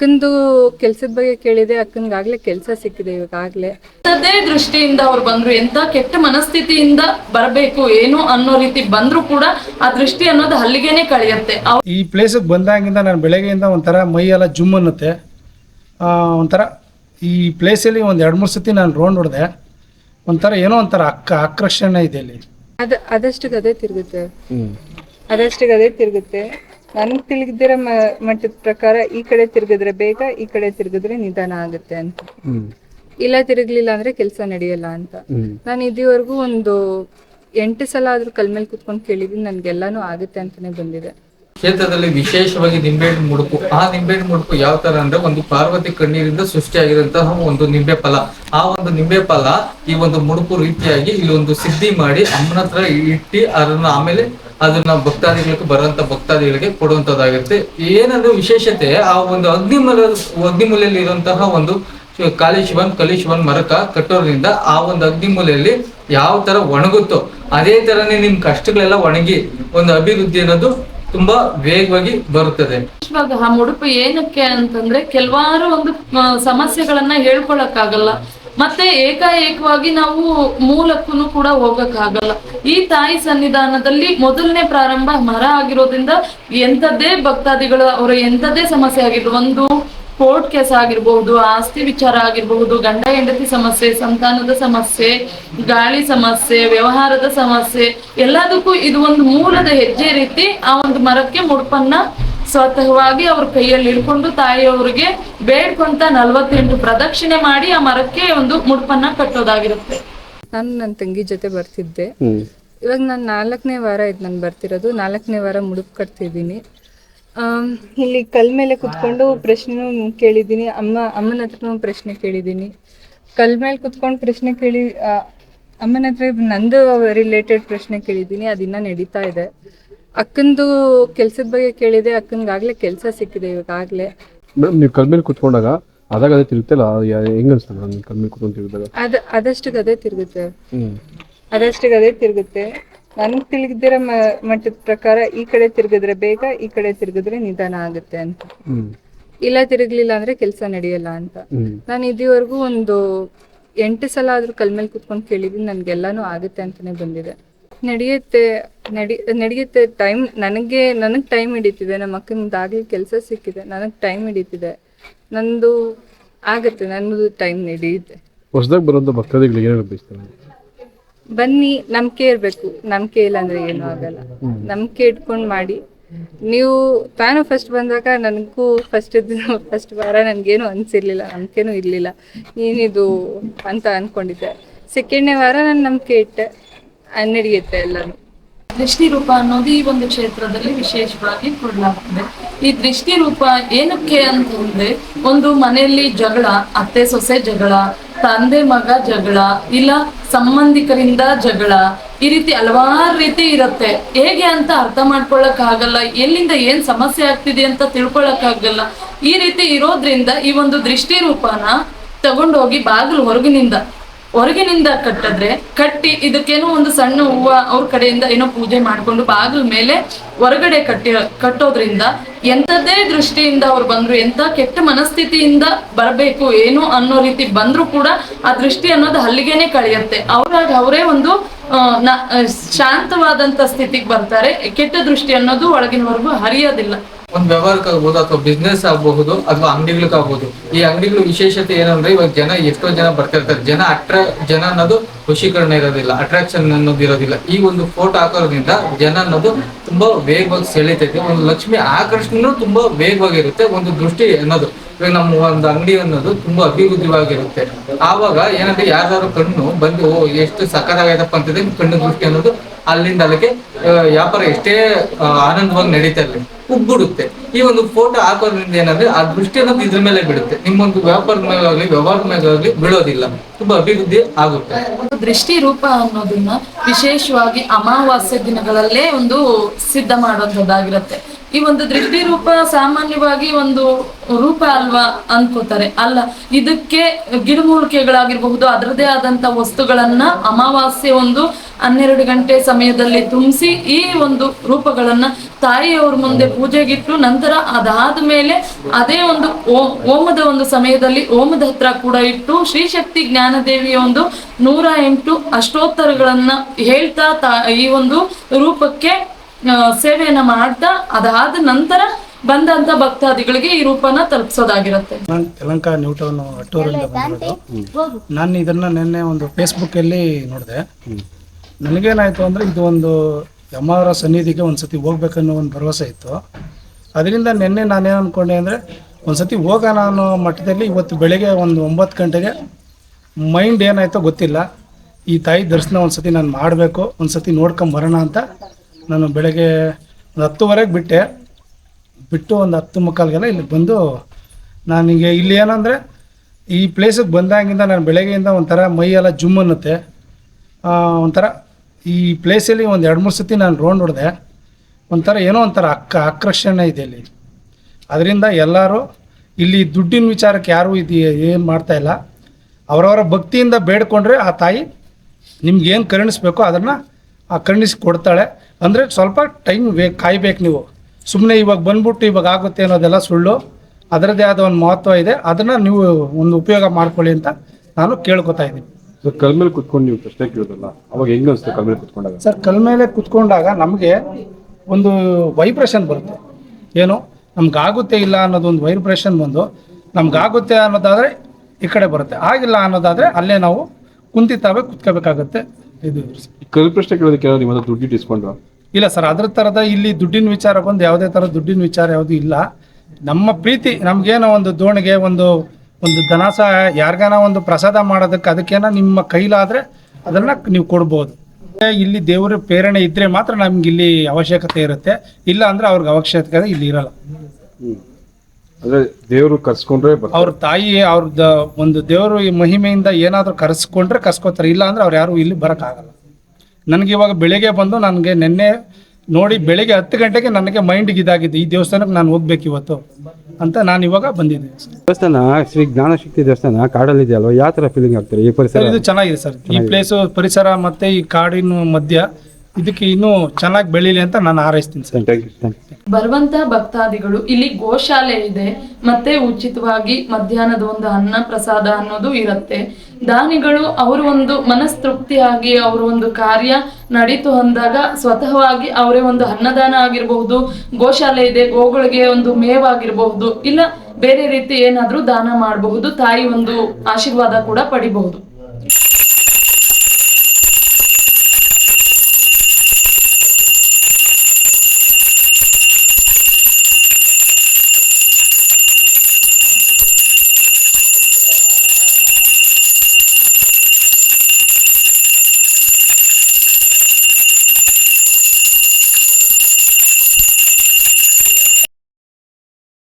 ಅಕ್ಕಂದು ಕೆಲ್ಸದ ಬಗ್ಗೆ ಕೇಳಿದೆ ಅಕ್ಕನ್ಗಾಗ್ಲೇ ಕೆಲಸ ಸಿಕ್ಕಿದೆ ಇವಾಗಲೇ ಅದೇ ದೃಷ್ಟಿಯಿಂದ ಅವ್ರು ಬಂದ್ರು ಎಂತ ಕೆಟ್ಟ ಮನಸ್ಥಿತಿಯಿಂದ ಬರಬೇಕು ಏನು ಅನ್ನೋ ರೀತಿ ಬಂದ್ರು ಕೂಡ ಆ ದೃಷ್ಟಿ ಅನ್ನೋದು ಅಲ್ಲಿಗೆನೆ ಕಳೆಯುತ್ತೆ. ಈ ಪ್ಲೇಸಿಗೆ ಬಂದಾಗಿಂದ ನಾನು ಬೆಳಗ್ಗೆಯಿಂದ ಒಂಥರ ಮೈ ಎಲ್ಲ ಜುಮ್ ಅನ್ನತ್ತೆ. ಆ, ಒಂಥರ ಈ ಪ್ಲೇಸಲ್ಲಿ ಒಂದ್ ಎರಡು ಮೂರು ಸತಿ ನಾನು ರೌಂಡ್ ಹೊಡೆದೆ ಒಂಥರ ಏನೋ ಒಂಥರ ಅಕ್ಕ ಆಕರ್ಷಣೆ ಇದೆ ಇಲ್ಲಿ. ಅದ ಅದಷ್ಟಿಗೆ ಅದೇ ತಿರುಗುತ್ತೆ. ಅದಷ್ಟಿಗೆ ಅದೇ ತಿರುಗುತ್ತೆ. ನನಗೆ ತಿಳಿದಿರೋ ಮ- ಮಟ್ಟದ ಪ್ರಕಾರ ಈ ಕಡೆ ತಿರುಗಿದ್ರೆ ಬೇಗ ಈ ಕಡೆ ತಿರುಗಿದ್ರೆ ನಿಧಾನ ಆಗುತ್ತೆ ಅಂತ. ಇಲ್ಲ ತಿರುಗ್ಲಿಲ್ಲ ಅಂದ್ರೆ ಕೆಲಸ ನಡೆಯಲ್ಲ ಅಂತ. ನಾನು ಇದುವರೆಗೂ ಒಂದು ಎಂಟು ಸಲ ಆದ್ರೂ ಕಲ್ ಮೇಲೆ ಕುತ್ಕೊಂಡು ಕೇಳಿದೀನಿ ನನ್ಗೆಲ್ಲಾನು ಆಗುತ್ತೆ ಅಂತಾನೆ ಬಂದಿದೆ. ಕ್ಷೇತ್ರದಲ್ಲಿ ವಿಶೇಷವಾಗಿ ನಿಂಬೆಹಣ್ಣು ಮುಡುಕು ಆ ನಿಂಬೆಹಣ್ಣು ಮುಡುಕು ಯಾವ ತರ ಅಂದ್ರೆ ಒಂದು ಪಾರ್ವತಿ ಕಣ್ಣೀರಿಂದ ಸೃಷ್ಟಿಯಾಗಿರುವಂತಹ ಒಂದು ನಿಂಬೆ ಫಲ. ಆ ಒಂದು ನಿಂಬೆ ಫಲ ಈ ಒಂದು ಮುಡುಕು ರೀತಿಯಾಗಿ ಇಲ್ಲಿ ಒಂದು ಸಿದ್ಧಿ ಮಾಡಿ ಅಮ್ಮನ ಹತ್ರ ಇಟ್ಟು ಅದನ್ನ ಆಮೇಲೆ ಅದನ್ನ ಭಕ್ತಾದಿಗಳಿಗೆ ಬರುವಂತ ಭಕ್ತಾದಿಗಳಿಗೆ ಕೊಡುವಂತದ್ದಾಗಿರುತ್ತೆ. ಏನಂದ್ರೆ ವಿಶೇಷತೆ, ಆ ಒಂದು ಅಗ್ನಿಮೂಲ ಅಗ್ನಿಮೂಲೆಯಲ್ಲಿ ಇರುವಂತಹ ಒಂದು ಕಾಲಿ ಶಿವನ್ ಮರಕ ಕಟ್ಟೋದ್ರಿಂದ ಆ ಒಂದು ಅಗ್ನಿಮೂಲೆಯಲ್ಲಿ ಯಾವ ತರ ಒಣಗುತ್ತೋ, ಅದೇ ತರನೇ ನಿಮ್ ಕಷ್ಟಗಳೆಲ್ಲ ಒಣಗಿ ಒಂದು ಅಭಿವೃದ್ಧಿ ಅನ್ನೋದು ತುಂಬಾ ವೇಗವಾಗಿ ಬರುತ್ತದೆ. ಆ ಮುಡುಪು ಏನಕ್ಕೆ ಅಂತಂದ್ರೆ, ಕೆಲವಾರು ಒಂದು ಸಮಸ್ಯೆಗಳನ್ನ ಹೇಳ್ಕೊಳಕ್ ಹೇಳ್ಕೊಳಕ್ಕಾಗಲ್ಲ. ಮತ್ತೆ ಏಕಾಏಕವಾಗಿ ನಾವು ಮೂಲಕ್ಕೂ ಕೂಡ ಹೋಗಕ್ಕಾಗಲ್ಲ. ಈ ತಾಯಿ ಸನ್ನಿಧಾನದಲ್ಲಿ ಮೊದಲನೇ ಪ್ರಾರಂಭ ಮರ ಆಗಿರೋದ್ರಿಂದ ಎಂಥದ್ದೇ ಭಕ್ತಾದಿಗಳು, ಅವರ ಎಂಥದ್ದೇ ಸಮಸ್ಯೆ ಆಗಿದ್ರು ಒಂದು ಕೋರ್ಟ್ ಕೇಸ್ ಆಗಿರ್ಬಹುದು ಆಸ್ತಿ ವಿಚಾರ ಆಗಿರಬಹುದು ಗಂಡ ಹೆಂಡತಿ ಸಮಸ್ಯೆ, ಸಂತಾನದ ಸಮಸ್ಯೆ, ಗಾಳಿ ಸಮಸ್ಯೆ, ವ್ಯವಹಾರದ ಸಮಸ್ಯೆ, ಎಲ್ಲದಕ್ಕೂ ಇದು ಒಂದು ಮೂಲದ ಹೆಜ್ಜೆ ರೀತಿ ಆ ಒಂದು ಮರಕ್ಕೆ ಮುಡುಪನ್ನ ಸ್ವತಃವಾಗಿ ಅವ್ರ ಕೈಯಲ್ಲಿ ಹಿಡ್ಕೊಂಡು ತಾಯಿಯವ್ರಿಗೆ ಬೇಡ್ಕೊಂತ ನಲ್ವತ್ತೆಂಟು ಪ್ರದಕ್ಷಿಣೆ ಮಾಡಿ ಆ ಮರಕ್ಕೆ ಒಂದು ಮುಡ್ಪನ್ನ ಕಟ್ಟೋದಾಗಿರುತ್ತೆ. ನಾನು ನನ್ನ ತಂಗಿ ಜೊತೆ ಬರ್ತಿದ್ದೆ. ಇವಾಗ ನಾನು ನಾಲ್ಕನೇ ವಾರ ಇದು ನಾನು ಬರ್ತಿರೋದು. ನಾಲ್ಕನೇ ವಾರ ಮುಡುಪ್ ಕಟ್ತಿದ್ದೀನಿ. ಇಲ್ಲಿ ಕಲ್ ಮೇಲೆ ಕುತ್ಕೊಂಡು ಪ್ರಶ್ನೆ ಕೇಳಿದ್ದೀನಿ. ಅಮ್ಮ ಅಮ್ಮನ ಹತ್ರನೂ ಪ್ರಶ್ನೆ ಕೇಳಿದ್ದೀನಿ. ಕಲ್ ಮೇಲೆ ಕುತ್ಕೊಂಡು ಪ್ರಶ್ನೆ ಕೇಳಿ ಆ, ಅಮ್ಮನ ಹತ್ರ ನಂದು ರಿಲೇಟೆಡ್ ಪ್ರಶ್ನೆ ಕೇಳಿದ್ದೀನಿ. ಅದಿನ್ನ ನಡೀತಾ ಇದೆ. ಅಕ್ಕಂದು ಕೆಲ್ಸದ ಬಗ್ಗೆ ಕೇಳಿದೆ ಅಕ್ಕನ್ಗಾಗ್ಲೇ ಕೆಲಸ ಸಿಕ್ಕಿದೆ ಇವಾಗಲೇ ಮೇಡಮ್ ನೀವು ಕಲ್ ಮೇಲೆ ಕುತ್ಕೊಂಡಾಗ ಅದಾಗ ಅದೇ ತಿರುಗುತ್ತಲ್ಲ ಹೆಂಗ ಹೆಂಗ್ ಅನ್ಸ್ತದೆ ನೀವು ಕಲ್ ಮೇಲೆ ಕುತ್ಕೊಂಡು ತಿರುಗಿದಾಗ? ಅದ ಅದಷ್ಟಿಗೆ ಅದೇ ತಿರುಗುತ್ತೆ. ಹ್ಮ್. ಅದಷ್ಟಿಗೆ ಅದೇ ತಿರುಗುತ್ತೆ. ನನಗೆ ತಿಳಿದಿರೋ ಮಟ್ಟದ ಪ್ರಕಾರ ಈ ಕಡೆ ತಿರುಗಿದ್ರೆ ಬೇಗ ಈ ಕಡೆ ತಿರುಗಿದ್ರೆ ನಿಧಾನ ಆಗುತ್ತೆ ಅಂತ. ಹ್ಮ್. ಇಲ್ಲ ತಿರುಗ್ಲಿಲ್ಲ ಅಂದ್ರೆ ಕೆಲಸ ನಡೆಯಲ್ಲ ಅಂತ. ಹ್ಮ್. ನಾನು ಇದುವರೆಗೂ ಒಂದು ಎಂಟು ಸಲ ಆದ್ರೂ ಕಲ್ ಮೇಲೆ ಕುತ್ಕೊಂಡು ಕೇಳಿದೀನಿ ನನ್ಗೆಲ್ಲಾನು ಆಗುತ್ತೆ ಅಂತಾನೆ ಬಂದಿದೆ. ನಡೆಯುತ್ತೆ ನಡಿ ನಡೆಯುತ್ತೆ ಟೈಮ್ ನನಗೆ ನನಗೆ ಟೈಮ್ ಹಿಡಿತಿದೆ ನಮ್ಮ ಅಕ್ಕನಿಂದಾಗಲಿ ಕೆಲಸ ಸಿಕ್ಕಿದೆ ನನಗೆ ಟೈಮ್ ಹಿಡಿತಿದೆ. ನಂದು ಆಗುತ್ತೆ ನನ್ನದು ಟೈಮ್ ನಡೆಯುತ್ತೆ. ಹೊಸದಾಗಿ ಬರೋದು ಭಕ್ತಾದಿಗಳಿಗೆ ಏನು ಬಯಸ್ತಾರೆ ಬನ್ನಿ ನಂಬಿಕೆ ಇರಬೇಕು. ನಂಬಿಕೆ ಇಲ್ಲ ಅಂದ್ರೆ ಏನೂ ಆಗಲ್ಲ. ನಂಬಿಕೆ ಇಟ್ಕೊಂಡು ಮಾಡಿ. ನೀವು ತಾನು ಫಸ್ಟ್ ಬಂದಾಗ ನನಗೂ ಫಸ್ಟ್ ಫಸ್ಟ್ ವಾರ ನನಗೇನು ಅನಿಸಿರ್ಲಿಲ್ಲ ನಂಬಿಕೆನೂ ಇರಲಿಲ್ಲ. ಏನಿದು ಅಂತ ಅನ್ಕೊಂಡಿದ್ದೆ. ಸೆಕೆಂಡ್ನೇ ವಾರ ನಾನು ನಂಬಿಕೆ ಇಟ್ಟೆ. ನಡೆಯುತ್ತೆ ಎಲ್ಲಾನು. ದೃಷ್ಟಿ ರೂಪ ಅನ್ನೋದು ಈ ಒಂದು ಕ್ಷೇತ್ರದಲ್ಲಿ ವಿಶೇಷವಾಗಿ ಕೊಡಲಾಗ್ತದೆ. ಈ ದೃಷ್ಟಿ ರೂಪ ಏನಕ್ಕೆ ಅಂತಂದ್ರೆ, ಒಂದು ಮನೆಯಲ್ಲಿ ಜಗಳ, ಅತ್ತೆ ಸೊಸೆ ಜಗಳ, ತಂದೆ ಮಗ ಜಗಳ, ಇಲ್ಲ ಸಂಬಂಧಿಕರಿಂದ ಜಗಳ, ಈ ರೀತಿ ಹಲವಾರು ರೀತಿ ಇರುತ್ತೆ. ಹೇಗೆ ಅಂತ ಅರ್ಥ ಮಾಡ್ಕೊಳಕ್ ಆಗಲ್ಲ ಎಲ್ಲಿಂದ ಏನ್ ಸಮಸ್ಯೆ ಆಗ್ತಿದೆ ಅಂತ ತಿಳ್ಕೊಳಕ್ ಆಗಲ್ಲ ಈ ರೀತಿ ಇರೋದ್ರಿಂದ ಈ ಒಂದು ದೃಷ್ಟಿ ರೂಪನ ತಗೊಂಡೋಗಿ ಬಾಗಿಲು ಹೊರಗಿನಿಂದ ಹೊರಗಿನಿಂದ ಕಟ್ಟಿದ್ರೆ ಕಟ್ಟಿ ಇದಕ್ಕೇನೋ ಒಂದು ಸಣ್ಣ ಹೂವ ಅವ್ರ ಕಡೆಯಿಂದ ಏನೋ ಪೂಜೆ ಮಾಡ್ಕೊಂಡು ಬಾಗಿಲ ಮೇಲೆ ಹೊರಗಡೆ ಕಟ್ಟಿ ಕಟ್ಟೋದ್ರಿಂದ ಎಂಥದ್ದೇ ದೃಷ್ಟಿಯಿಂದ ಅವ್ರು ಬಂದ್ರು ಎಂತ ಕೆಟ್ಟ ಮನಸ್ಥಿತಿಯಿಂದ ಬರಬೇಕು, ಏನು ಅನ್ನೋ ರೀತಿ ಬಂದ್ರು ಕೂಡ ಆ ದೃಷ್ಟಿ ಅನ್ನೋದು ಅಲ್ಲಿಗೆನೆ ಕಳೆಯುತ್ತೆ. ಅವ್ರಾಗ ಅವರೇ ಒಂದು ಶಾಂತವಾದಂತ ಸ್ಥಿತಿಗೆ ಬರ್ತಾರೆ. ಕೆಟ್ಟ ದೃಷ್ಟಿ ಅನ್ನೋದು ಒಳಗಿನವರೆಗೂ ಹರಿಯೋದಿಲ್ಲ. ಒಂದು ಆಗ್ಬಹುದು ಅಥವಾ ಬಿಸ್ನೆಸ್ ಆಗಬಹುದು ಅಥವಾ ಅಂಗಡಿಗಳಿಗಾಗ್ಬೋದು, ಈ ಅಂಗಡಿಗಳ ವಿಶೇಷತೆ ಏನಂದ್ರೆ ಇವಾಗ ಜನ ಎಷ್ಟೋ ಜನ ಬರ್ತಿರ್ತಾರೆ ಜನ ಅಟ್ರಾ ಜನ ಅನ್ನೋದು ಖುಷಿಕರಣ ಇರೋದಿಲ್ಲ ಅಟ್ರಾಕ್ಷನ್ ಅನ್ನೋದು ಇರೋದಿಲ್ಲ. ಈ ಒಂದು ಫೋಟೋ ಹಾಕೋದ್ರಿಂದ ಜನ ಅನ್ನೋದು ತುಂಬಾ ವೇಗವಾಗಿ ಸೆಳೀತೈತೆ. ಒಂದು ಲಕ್ಷ್ಮಿ ಆಕರ್ಷಣೆನೂ ತುಂಬಾ ವೇಗವಾಗಿರುತ್ತೆ, ಒಂದು ದೃಷ್ಟಿ ಅನ್ನೋದು. ಇವಾಗ ನಮ್ಮ ಒಂದು ಅಂಗಡಿ ಅನ್ನೋದು ತುಂಬಾ ಅಭಿವೃದ್ಧಿವಾಗಿರುತ್ತೆ. ಆವಾಗ ಏನಂದ್ರೆ ಯಾರ್ದಾರು ಕಣ್ಣು ಬಂದು ಎಷ್ಟು ಸಕ್ಕತ್ತಾಗೈತಪ್ಪ ಅಂತಂದ್ರೆ ಕಣ್ಣು ದೃಷ್ಟಿ ಅನ್ನೋದು ಅಲ್ಲಿಂದ ಅಲ್ಲಿಗೆ ವ್ಯಾಪಾರ ಎಷ್ಟೇ ಆನಂದವಾಗಿ ನಡೀತಾ ಇರಲಿ. ಉಗ್ಬಿಡುತ್ತೆ ಈ ಒಂದು ಫೋಟೋ ಹಾಕೋದ್ರಿಂದ ಏನಂದ್ರೆ ಆ ದೃಷ್ಟಿ ಅನ್ನೋದು ಇದ್ರ ಮೇಲೆ ಬಿಡುತ್ತೆ. ನಿಮ್ಮೊಂದು ವ್ಯಾಪಾರದ ಮೇಲಾಗ್ಲಿ ವ್ಯವಹಾರದ ಮೇಲಾಗ್ಲಿ ಬೀಳೋದಿಲ್ಲ. ತುಂಬಾ ಅಭಿವೃದ್ಧಿ ಆಗುತ್ತೆ. ಒಂದು ದೃಷ್ಟಿ ರೂಪ ಅನ್ನೋದನ್ನ ವಿಶೇಷವಾಗಿ ಅಮಾವಾಸ್ಯ ದಿನಗಳಲ್ಲೇ ಒಂದು ಸಿದ್ಧ ಮಾಡುವಂಥದ್ದಾಗಿರುತ್ತೆ. ಈ ಒಂದು ದೃಷ್ಟಿ ರೂಪ ಸಾಮಾನ್ಯವಾಗಿ ಒಂದು ರೂಪ ಅಲ್ವಾ ಅನ್ಕೋತಾರೆ. ಅಲ್ಲ, ಇದಕ್ಕೆ ಗಿಡಮೂಲಿಕೆಗಳಾಗಿರಬಹುದು ಅದರದೇ ಆದಂತ ವಸ್ತುಗಳನ್ನ ಅಮಾವಾಸ್ಯೆ ಒಂದು ಹನ್ನೆರಡು ಗಂಟೆ ಸಮಯದಲ್ಲಿ ತುಂಬಿಸಿ ಈ ಒಂದು ರೂಪಗಳನ್ನ ತಾಯಿಯವ್ರ ಮುಂದೆ ಪೂಜೆಗಿಟ್ಟು ನಂತರ ಅದಾದ ಮೇಲೆ ಅದೇ ಒಂದು ಓಮದ ಒಂದು ಸಮಯದಲ್ಲಿ ಓಮದ ಹತ್ರ ಕೂಡ ಇಟ್ಟು ಶ್ರೀಶಕ್ತಿ ಜ್ಞಾನದೇವಿಯ ಒಂದು ನೂರ ಎಂಟು ಅಷ್ಟೋತ್ತರಗಳನ್ನ ಹೇಳ್ತಾ ಈ ಒಂದು ರೂಪಕ್ಕೆ ಸೇವೆಯನ್ನ ಮಾಡ್ತಾ ಅದಾದ ನಂತರ ಬಂದಂತ ಭಕ್ತಾದಿಗಳಿಗೆ ಈ ರೂಪನ ತಲುಪಿಸೋದಾಗಿರುತ್ತೆ. ನಾನು ತೆಲಂಕ ನ್ಯೂಟೌನ್ ಅಟ್ಟೂರಿಂದ ಬಂದಿರೋದು. ನಾನು ಇದನ್ನ ನಿನ್ನೆ ಒಂದು ಫೇಸ್ಬುಕ್ ಅಲ್ಲಿ ನೋಡಿದೆ. ನನಗೇನಾಯ್ತು ಅಂದ್ರೆ ಇದು ಒಂದು ಯಮಾರ ಸನ್ನಿಧಿಗೆ ಒಂದ್ಸತಿ ಹೋಗ್ಬೇಕನ್ನೋ ಒಂದು ಭರವಸೆ ಇತ್ತು. ಅದರಿಂದ ನಿನ್ನೆ ನಾನೇನು ಅನ್ಕೊಂಡೆ ಅಂದ್ರೆ ಒಂದ್ಸತಿ ಹೋಗೋಣ ಅನ್ನೋ ಮಟ್ಟದಲ್ಲಿ ಇವತ್ತು ಬೆಳಗ್ಗೆ ಒಂದು ಒಂಬತ್ತು ಗಂಟೆಗೆ ಮೈಂಡ್ ಏನಾಯ್ತೋ ಗೊತ್ತಿಲ್ಲ. ಈ ತಾಯಿ ದರ್ಶನ ಒಂದ್ಸತಿ ನಾನು ಮಾಡಬೇಕು ಒಂದ್ಸತಿ ನೋಡ್ಕೊಂಬರೋಣ ಅಂತ ನಾನು ಬೆಳಗ್ಗೆ ಒಂದು ಹತ್ತುವರೆಗೆ ಬಿಟ್ಟೆ. ಬಿಟ್ಟು ಒಂದು ಹತ್ತು ಮುಕ್ಕಾಲ್ಗೆಲ್ಲ ಇಲ್ಲಿ ಬಂದು ನನಗೆ ಇಲ್ಲಿ ಏನಂದರೆ ಈ ಪ್ಲೇಸಿಗೆ ಬಂದಾಗಿಂದ ನಾನು ಬೆಳಗ್ಗೆಯಿಂದ ಒಂಥರ ಮೈಯೆಲ್ಲ ಜುಮ್ ಅನ್ನುತ್ತೆ. ಒಂಥರ ಈ ಪ್ಲೇಸಲ್ಲಿ ಒಂದು ಎರಡು ಮೂರು ಸತಿ ನಾನು ರೌಂಡ್ ಹೊಡೆದೆ ಒಂಥರ ಏನೋ ಒಂಥರ ಅಕ್ಕ ಆಕರ್ಷಣೆ ಇದೆ ಇಲ್ಲಿ. ಅದರಿಂದ ಎಲ್ಲರೂ ಇಲ್ಲಿ ದುಡ್ಡಿನ ವಿಚಾರಕ್ಕೆ ಯಾರೂ ಇದು ಏನು ಮಾಡ್ತಾ ಇಲ್ಲ. ಅವರವರ ಭಕ್ತಿಯಿಂದ ಬೇಡ್ಕೊಂಡ್ರೆ ಆ ತಾಯಿ ನಿಮ್ಗೆ ಏನು ಕರುಣಿಸ್ಬೇಕೋ ಅದನ್ನು ಆ ಕರುಣಿಸಿ ಕೊಡ್ತಾಳೆ. ಅಂದರೆ ಸ್ವಲ್ಪ ಟೈಮ್ ವೇ ಕಾಯ್ಬೇಕು ನೀವು. ಸುಮ್ಮನೆ ಇವಾಗ ಬಂದ್ಬಿಟ್ಟು ಇವಾಗ ಆಗುತ್ತೆ ಅನ್ನೋದೆಲ್ಲ ಸುಳ್ಳು. ಅದರದ್ದೇ ಆದ ಒಂದು ಮಹತ್ವ ಇದೆ. ಅದನ್ನು ನೀವು ಒಂದು ಉಪಯೋಗ ಮಾಡ್ಕೊಳ್ಳಿ ಅಂತ ನಾನು ಕೇಳ್ಕೊತಾ ಇದ್ದೀನಿ. ಸರ್ ಕಲ್ ಮೇಲೆ ಕುತ್ಕೊಂಡು ನೀವು ಪ್ರಶ್ನೆ ಕೇಳೋದಲ್ಲ ಅವಾಗ ಹೆಂಗ್ ಅನ್ಸುತ್ತೆ ಕಲ್ ಮೇಲೆ ಕುತ್ಕೊಂಡಾಗ? ಸರ್ ಕಲ್ ಮೇಲೆ ಕುತ್ಕೊಂಡಾಗ ನಮಗೆ ಒಂದು ವೈಬ್ರೇಷನ್ ಬರುತ್ತೆ. ಏನು? ನಮ್ಗಾಗುತ್ತೆ ಇಲ್ಲ ಅನ್ನೋದು ಒಂದು ವೈಬ್ರೇಷನ್ ಬಂದು ನಮ್ಗಾಗುತ್ತೆ ಅನ್ನೋದಾದರೆ ಈ ಕಡೆ ಬರುತ್ತೆ. ಆಗಿಲ್ಲ ಅನ್ನೋದಾದರೆ ಅಲ್ಲೇ ನಾವು ಕುಂತಿತಾವೆ ಕುತ್ಕೋಬೇಕಾಗುತ್ತೆ. ಇದು. ಕಲ್ ಪ್ರಶ್ನೆ ಕೇಳೋದಕ್ಕೆ ದುಡ್ಡು ಇಸ್ಕೊಂಡ್ರ ಇಲ್ಲ ಸರ್ ಅದ್ರ ಥರದ ಇಲ್ಲಿ ದುಡ್ಡಿನ ವಿಚಾರ ಬಂದು ಯಾವುದೇ ಥರ ದುಡ್ಡಿನ ವಿಚಾರ ಯಾವುದೂ ಇಲ್ಲ. ನಮ್ಮ ಪ್ರೀತಿ ನಮ್ಗೇನೋ ಒಂದು ದೋಣಿಗೆ ಒಂದು ಒಂದು ದನಸ ಯಾರಿಗಾನ ಒಂದು ಪ್ರಸಾದ ಮಾಡೋದಕ್ಕೆ ಅದಕ್ಕೇನ ನಿಮ್ಮ ಕೈಲಾದರೆ ಅದನ್ನು ನೀವು ಕೊಡ್ಬೋದು. ಇಲ್ಲಿ ದೇವರ ಪ್ರೇರಣೆ ಇದ್ದರೆ ಮಾತ್ರ ನಮ್ಗೆ ಇಲ್ಲಿ ಅವಶ್ಯಕತೆ ಇರುತ್ತೆ. ಇಲ್ಲ ಅಂದರೆ ಅವ್ರಿಗೆ ಅವಶ್ಯಕತೆ ಇಲ್ಲಿ ಇರಲ್ಲ. ದೇವರು ಕರ್ಸ್ಕೊಂಡ್ರೆ ಅವ್ರ ತಾಯಿ ಅವ್ರದ್ದು ಒಂದು ದೇವರು ಈ ಮಹಿಮೆಯಿಂದ ಏನಾದರೂ ಕರೆಸ್ಕೊಂಡ್ರೆ ಕರ್ಸ್ಕೊತಾರೆ. ಇಲ್ಲ ಅಂದ್ರೆ ಅವ್ರು ಯಾರು ಇಲ್ಲಿ ಬರೋಕ್ಕಾಗಲ್ಲ. ನನಗೆ ಇವಾಗ ಬೆಳಿಗ್ಗೆ ಬಂದು ನನಗೆ ನಿನ್ನೆ ನೋಡಿ ಬೆಳಿಗ್ಗೆ ಹತ್ತು ಗಂಟೆಗೆ ನನಗೆ ಮೈಂಡ್ಗೆ ಇದಾಗಿದೆ ಈ ದೇವಸ್ಥಾನಕ್ಕೆ ನಾನು ಹೋಗ್ಬೇಕು ಇವತ್ತು ಅಂತ ನಾನು ಇವಾಗ ಬಂದಿದ್ದೀನಿ ಸರ್. ದೇವಸ್ಥಾನ ಶ್ರೀ ಜ್ಞಾನಶಕ್ತಿ ದೇವಸ್ಥಾನ ಕಾಡಲ್ಲಿದೆ ಅಲ್ವಾ ಯಾವ ಥರ ಫೀಲಿಂಗ್ ಆಗ್ತಾರೆ ಈ ಪರಿಸರ? ಇದು ಚೆನ್ನಾಗಿದೆ ಸರ್. ಈ ಪ್ಲೇಸು ಪರಿಸರ ಮತ್ತು ಈ ಕಾಡಿನ ಮಧ್ಯ ಇದಕ್ಕೆ ಇನ್ನೂ ಚೆನ್ನಾಗಿ ಬೆಳೀಲಿ ಅಂತ ನಾನು ಹಾರೈಸ್ತೀನಿ sir. Thank you thank you ಬರುವಂತ ಭಕ್ತಾದಿಗಳು ಇಲ್ಲಿ ಗೋಶಾಲೆ ಇದೆ ಮತ್ತೆ ಉಚಿತವಾಗಿ ಮಧ್ಯಾಹ್ನದ ಒಂದು ಅನ್ನ ಪ್ರಸಾದ ಅನ್ನೋದು ಇರುತ್ತೆ. ದಾನಿಗಳು ಅವರು ಒಂದು ಮನಸ್ತೃಪ್ತಿಯಾಗಿ ಅವರು ಒಂದು ಕಾರ್ಯ ನಡೀತು ಅಂದಾಗ ಸ್ವತಃವಾಗಿ ಅವರೇ ಒಂದು ಅನ್ನದಾನ ಆಗಿರಬಹುದು ಗೋಶಾಲೆ ಇದೆ ಗೋಗಳಿಗೆ ಒಂದು ಮೇವಾಗಿರಬಹುದು ಇಲ್ಲ ಬೇರೆ ರೀತಿ ಏನಾದರೂ ದಾನ ಮಾಡಬಹುದು ತಾಯಿ ಒಂದು ಆಶೀರ್ವಾದ ಕೂಡ ಪಡಿಬಹುದು.